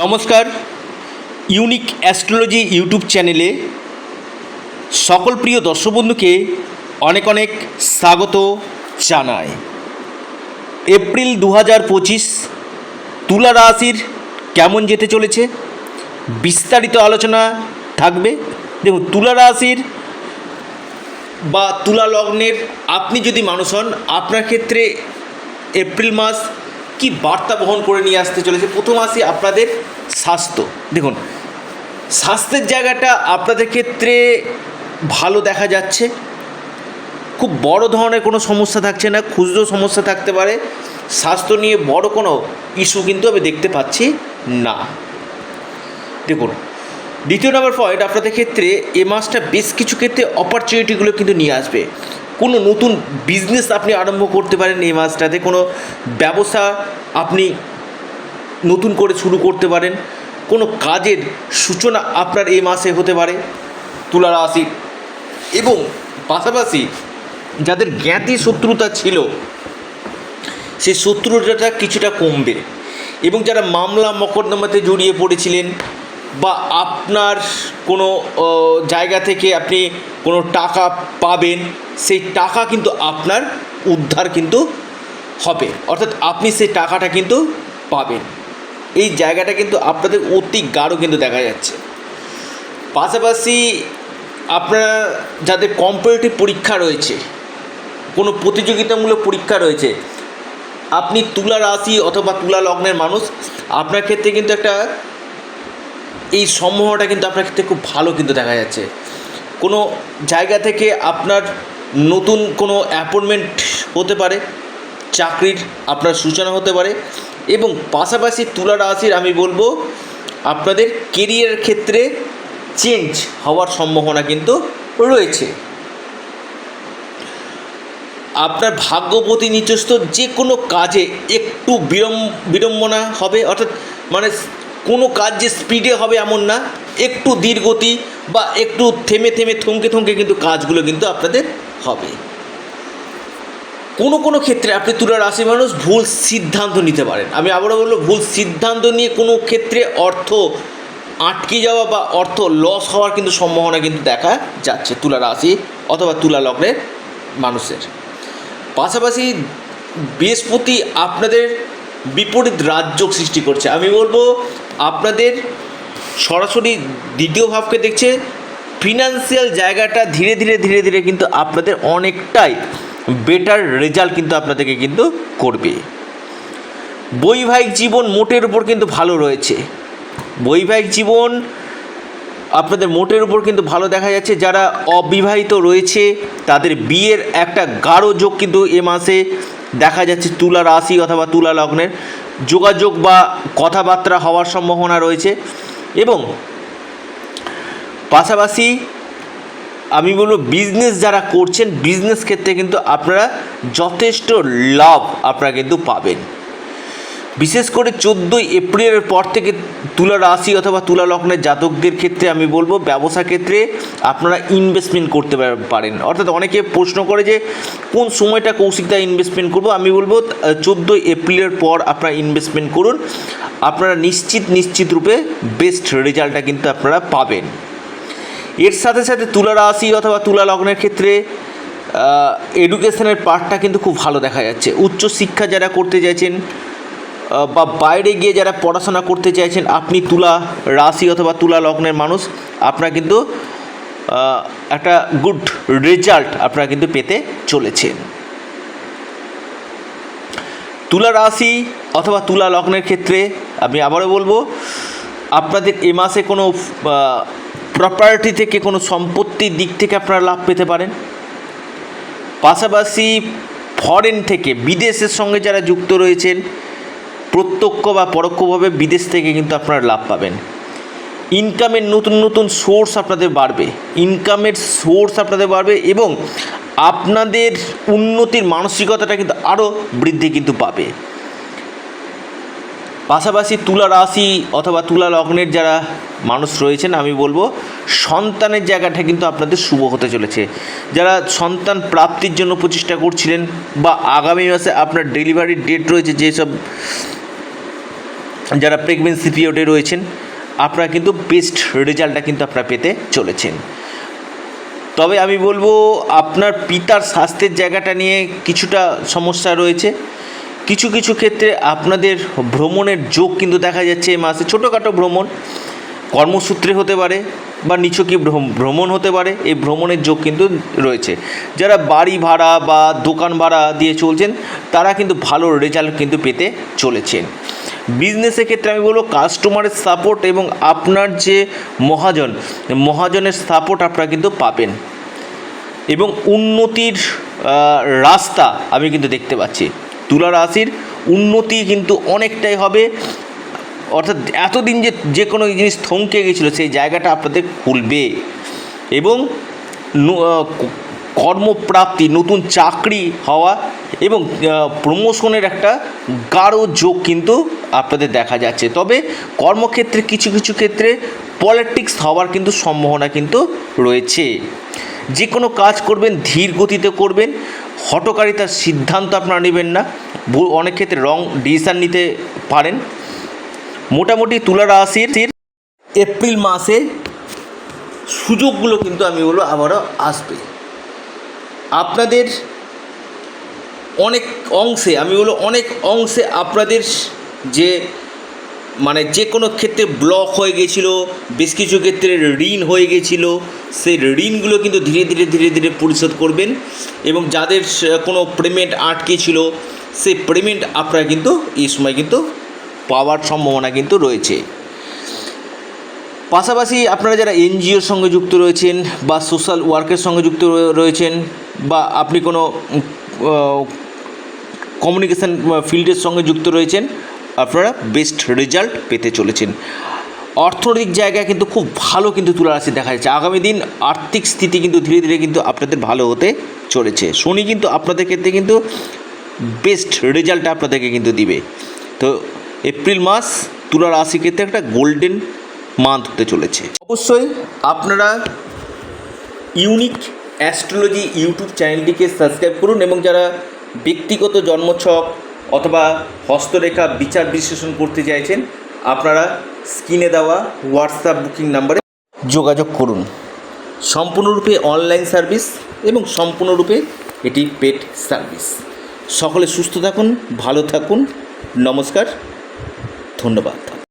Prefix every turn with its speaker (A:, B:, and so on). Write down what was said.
A: নমস্কার। Unique astrology YouTube চ্যানেলে সকল প্রিয় দর্শক বন্ধুকে অনেক অনেক স্বাগত জানায় এপ্রিল দু হাজার পঁচিশ তুলা রাশির কেমন যেতে চলেছে বিস্তারিত আলোচনা থাকবে। দেখুন, তুলা রাশির বা তুলা লগ্নের আপনি যদি মানুষ হন, আপনার ক্ষেত্রে এপ্রিল মাস কি বার্তা বহন করে নিয়ে আসতে চলেছে? প্রথম আসি আপনাদের স্বাস্থ্য। দেখুন, স্বাস্থ্যের জায়গাটা আপনাদের ক্ষেত্রে ভালো দেখা যাচ্ছে। খুব বড় ধরনের কোনো সমস্যা থাকছে না খুচরো সমস্যা থাকতে পারে। স্বাস্থ্য নিয়ে বড় কোনো ইস্যু কিন্তু আমি দেখতে পাচ্ছি না। দেখুন, দ্বিতীয় নম্বর পয়েন্ট, আপনাদের ক্ষেত্রে এ মাসটা বেশ কিছু ক্ষেত্রে অপরচুনিটিগুলো কিন্তু নিয়ে আসবে। কোনো নতুন বিজনেস আপনি আরম্ভ করতে পারেন এই মাসটাতে কোনো ব্যবসা আপনি নতুন করে শুরু করতে পারেন, কোনো কাজের সূচনা আপনার এই মাসে হতে পারে, তুলা রাশি। এবং পাশাপাশি যাদের জ্ঞাতি শত্রুতা ছিল সেই শত্রুতাটা কিছুটা কমবে। এবং যারা মামলা মকদ্দমাতে জড়িয়ে পড়েছিলেন বা আপনার কোনো জায়গা থেকে আপনি কোনো টাকা পাবেন, সেই টাকা কিন্তু আপনার উদ্ধার কিন্তু হবে। অর্থাৎ আপনি সেই টাকাটা কিন্তু পাবেন। এই জায়গাটা কিন্তু আপনাদের অতি গাঢ় কিন্তু দেখা যাচ্ছে। পাশাপাশি আপনারা যাদের কম্পারেটিভ পরীক্ষা রয়েছে, কোনো প্রতিযোগিতামূলক পরীক্ষা রয়েছে, আপনি তুলা রাশি অথবা তুলা লগ্নের মানুষ, আপনার ক্ষেত্রে কিন্তু একটা এই সম্ভাবনাটা কিন্তু আপনার ক্ষেত্রে খুব ভালো কিন্তু দেখা যাচ্ছে। কোনো জায়গা থেকে আপনার নতুন কোনো অ্যাপয়েন্টমেন্ট হতে পারে, চাকরির আপনার সূচনা হতে পারে এবং পাশাপাশি তুলা রাশির আমি বলব, আপনাদের কেরিয়ার ক্ষেত্রে চেঞ্জ হওয়ার সম্ভাবনা কিন্তু রয়েছে। আপনার ভাগ্যবতী নিচস্থ যে কোনো কাজে একটু বিড়ম বিড়ম্বনা হবে, অর্থাৎ মানে কোনো কাজ যে স্পিডে হবে এমন না। একটু ধীরগতি বা একটু থেমে থেমে থমকে থমকে কিন্তু কাজগুলো কিন্তু আপনাদের হবে। কোনো কোনো ক্ষেত্রে আপনি তুলা রাশি মানুষ ভুল সিদ্ধান্ত নিতে পারেন। আমি আবারও বলব, ভুল সিদ্ধান্ত নিয়ে কোনো ক্ষেত্রে অর্থ আটকে যাওয়া বা অর্থ লস হওয়ার কিন্তু সম্ভাবনা কিন্তু দেখা যাচ্ছে তুলা রাশি অথবা তুলা লগ্নের মানুষের। পাশাপাশি বৃহস্পতি আপনাদের বিপরীত রাজ্য সৃষ্টি করছে। আমি বলব আপনাদের সরাসরি দ্বিতীয় ভাবকে দেখছে ফিনান্সিয়াল জায়গাটা ধীরে ধীরে ধীরে ধীরে কিন্তু আপনাদের অনেকটাই বেটার রেজাল্ট কিন্তু আপনাদেরকে কিন্তু করবে। বৈবাহিক জীবন মোটের উপর কিন্তু ভালো রয়েছে। বৈবাহিক জীবন আপনাদের মোটের উপর কিন্তু ভালো দেখা যাচ্ছে। যারা অবিবাহিত রয়েছে, তাদের বিয়ের একটা গাঢ় যোগ কিন্তু এ মাসে দেখা যাচ্ছে তুলা রাশি অথবা তুলা লগ্নের। যোগাযোগ বা কথাবার্তা হওয়ার সম্ভাবনা রয়েছে এবং পাশাপাশি আমি বলব বিজনেস যারা করছেন বিজনেস ক্ষেত্রে কিন্তু আপনারা যথেষ্ট লাভ আপনারা কিন্তু পাবেন। বিশেষ করে চোদ্দোই এপ্রিলের পর থেকে তুলা রাশি অথবা তুলা লগ্নের জাতকদের ক্ষেত্রে আমি বলব, ব্যবসা ক্ষেত্রে আপনারা ইনভেস্টমেন্ট করতে পারেন। অর্থাৎ অনেকে প্রশ্ন করে যে, কোন সময়টা কৌশিকতা ইনভেস্টমেন্ট করব? আমি বলব, চোদ্দোই এপ্রিলের পর আপনারা ইনভেস্টমেন্ট করুন। আপনারা নিশ্চিত নিশ্চিত রূপে বেস্ট রেজাল্টটা কিন্তু আপনারা পাবেন। এর সাথে সাথে তুলা রাশি অথবা তুলা লগ্নের ক্ষেত্রে এডুকেশনের পার্টটা কিন্তু খুব ভালো দেখা যাচ্ছে। উচ্চ শিক্ষা যারা করতে চাইছেন বা বাইরে গিয়ে যারা পড়াশোনা করতে চাইছেন, আপনি তুলা রাশি অথবা তুলা লগ্নের মানুষ, আপনারা কিন্তু একটা গুড রেজাল্ট আপনারা কিন্তু পেতে চলেছেন তুলা রাশি অথবা তুলা লগ্নের ক্ষেত্রে আমি আবারও বলব, আপনাদের এ মাসে কোনো প্রপার্টি থেকে কোনো সম্পত্তির দিক থেকে আপনারা লাভ পেতে পারেন। পাশাপাশি ফরেন থেকে বিদেশের সঙ্গে যারা যুক্ত রয়েছেন প্রত্যক্ষ বা পরোক্ষভাবে বিদেশ থেকে কিন্তু আপনারা লাভ পাবেন। ইনকামের নতুন নতুন সোর্স আপনাদের বাড়বে। ইনকামের সোর্স আপনাদের বাড়বে এবং আপনাদের উন্নতির মানসিকতাটা কিন্তু আরও বৃদ্ধি কিন্তু পাবে। পাশাপাশি তুলা রাশি অথবা তুলা লগ্নের যারা মানুষ রয়েছেন, আমি বলব, সন্তানের জায়গাটা কিন্তু আপনাদের শুভ হতে চলেছে। যারা সন্তান প্রাপ্তির জন্য প্রচেষ্টা করছিলেন বা আগামী মাসে আপনার ডেলিভারির ডেট রয়েছে, যেসব যারা প্রেগনেন্সি পিরিয়ডে রয়েছেন, আপনারা কিন্তু বেস্ট রেজাল্টটা কিন্তু আপনারা পেতে চলেছেন। তবে আমি বলব, আপনার পিতার স্বাস্থ্যের জায়গাটা নিয়ে কিছুটা সমস্যা রয়েছে। কিছু কিছু ক্ষেত্রে আপনাদের ভ্রমণের যোগ কিন্তু দেখা যাচ্ছে এই মাসে। ছোটোখাটো ভ্রমণ, কর্মসূত্রে হতে পারে বা ভ্রম- ভ্রমণ হতে পারে, এই ভ্রমণের যোগ কিন্তু রয়েছে। যারা বাড়ি ভাড়া বা দোকান ভাড়া দিয়ে চলছেন, তারা কিন্তু ভালো রেজাল্ট কিন্তু পেতে চলেছেন। বিজনেসের ক্ষেত্রে আমি বলব কাস্টমারের সাপোর্ট এবং আপনার যে মহাজন, মহাজনের সাপোর্ট আপনারা কিন্তু পাবেন। এবং উন্নতির রাস্তা আমি কিন্তু দেখতে পাচ্ছি। তুলা রাশির উন্নতি কিন্তু অনেকটাই হবে। অর্থাৎ এতদিন যে যে কোনো জিনিস থমকে গেছিল, সেই জায়গাটা আপনাদের খুলবে। এবং কর্মপ্রাপ্তি, নতুন চাকরি হওয়া এবং প্রমোশনের একটা গাঢ় যোগ কিন্তু আপনাদের দেখা যাচ্ছে। তবে কর্মক্ষেত্রে কিছু কিছু ক্ষেত্রে পলিটিক্স হওয়ার কিন্তু সম্ভাবনা কিন্তু রয়েছে। যে কোনো কাজ করবেন, ধীর গতিতে করবেন হটকারিতার সিদ্ধান্ত আপনারা নেবেন না। অনেক ক্ষেত্রে রং ডিসিশান নিতে পারেন। মোটামুটি তুলা রাশির এপ্রিল মাসে সুযোগগুলো কিন্তু আমি বলব আবারও আসবে। আপনাদের অনেক অংশে, আমি বলব অনেক অংশে আপনাদের যে মানে যে কোনো ক্ষেত্রে ব্লক হয়ে গেছিল, বেশ কিছু ক্ষেত্রে ঋণ হয়ে গেছিল, সেই ঋণগুলো কিন্তু ধীরে ধীরে ধীরে ধীরে পরিশোধ করবেন এবং যাদের কোনো পেমেন্ট আটকে ছিল সেই পেমেন্ট আপনারা কিন্তু এই সময় কিন্তু পাওয়ার সম্ভাবনা কিন্তু রয়েছে। পাশাপাশি আপনারা যারা এনজিওর সঙ্গে যুক্ত রয়েছেন বা সোশ্যাল ওয়ার্কের সঙ্গে যুক্ত রয়ে- রয়েছেন বা আপনি কোনো কমিউনিকেশান ফিল্ডের সঙ্গে যুক্ত রয়েছেন। আপনারা বেস্ট রেজাল্ট পেতে চলেছেন। অর্থনৈতিক জায়গায় কিন্তু খুব ভালো কিন্তু তুলা রাশি দেখা যাচ্ছে। আগামী দিন আর্থিক স্থিতি কিন্তু ধীরে ধীরে কিন্তু আপনাদের ভালো হতে চলেছে। শনি কিন্তু আপনাদের ক্ষেত্রে কিন্তু বেস্ট রেজাল্ট আপনাদেরকে কিন্তু দিবে। তো এপ্রিল মাস তুলা রাশি ক্ষেত্রে একটা গোল্ডেন মান্থ হতে চলেছে। অবশ্যই আপনারা ইউনিক অ্যাস্ট্রোলজি ইউটিউব চ্যানেলটিকে সাবস্ক্রাইব করুন এবং যারা ব্যক্তিগত জন্মছক অথবা হস্তরেখা বিচার বিশ্লেষণ করতে চাইছেন, আপনারা স্ক্রিনে দেওয়া হোয়াটসঅ্যাপ বুকিং নাম্বারে যোগাযোগ করুন। সম্পূর্ণরূপে অনলাইন সার্ভিস এবং সম্পূর্ণরূপে এটি পেড সার্ভিস সকলে সুস্থ থাকুন, ভালো থাকুন। নমস্কার, ধন্যবাদ।